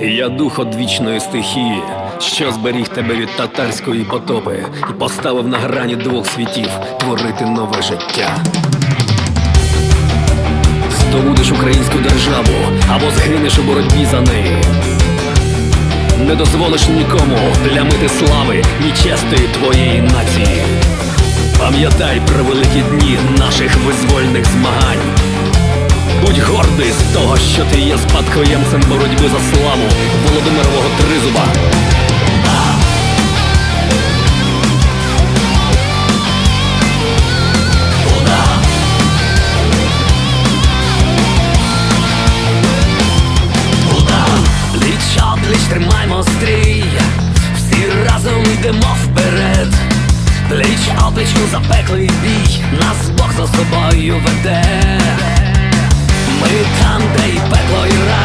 Я дух одвічної стихії, що зберіг тебе від татарської потопи і поставив на грані двох світів творити нове життя. Здобудеш українську державу або згинеш у боротьбі за неї. Не дозволиш нікому плямити слави ні честої твоєї нації. Пам'ятай про великі дні наших визвольних змагань. Будь гордий з того, що ти є спадкоємцем боротьби за славу Володимирового Тризуба. Пліч тримаймо стрій, всі разом йдемо вперед. Пліч опліч запеклий бій, нас Бог за собою веде. Ми там, де й пекло, і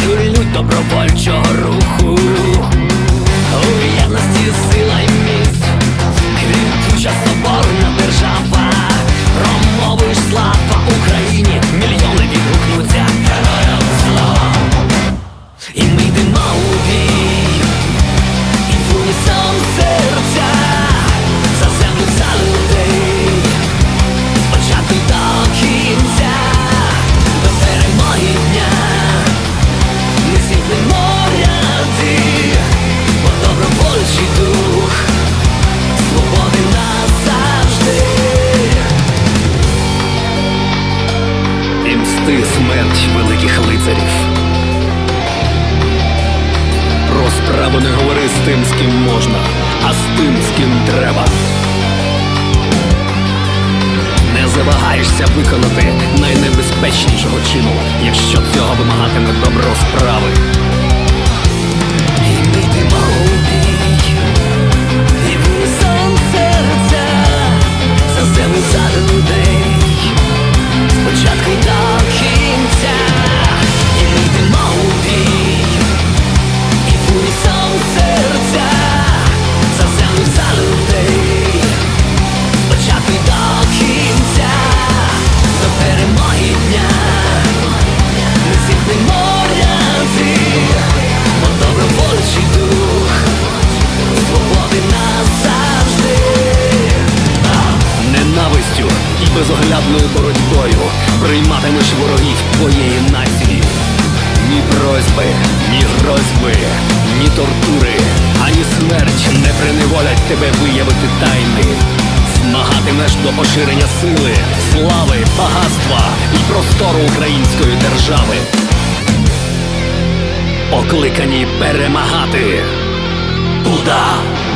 пізнав добровольчого руху. У єдності сила мсти великих лицарів. Про справу не говори з тим, з ким можна, а з тим, з ким треба. Не завагаєшся виконати найнебезпечнішого чину, якщо цього вимагатиме добро справи. Безоглядною боротьбою прийматимеш ворогів твоєї нації. Ні просьби, ні грозьби, ні тортури, ані смерть не приневолять тебе виявити тайни. Змагатимеш до поширення сили, слави, багатства і простору української держави. Покликані перемагати. Удар!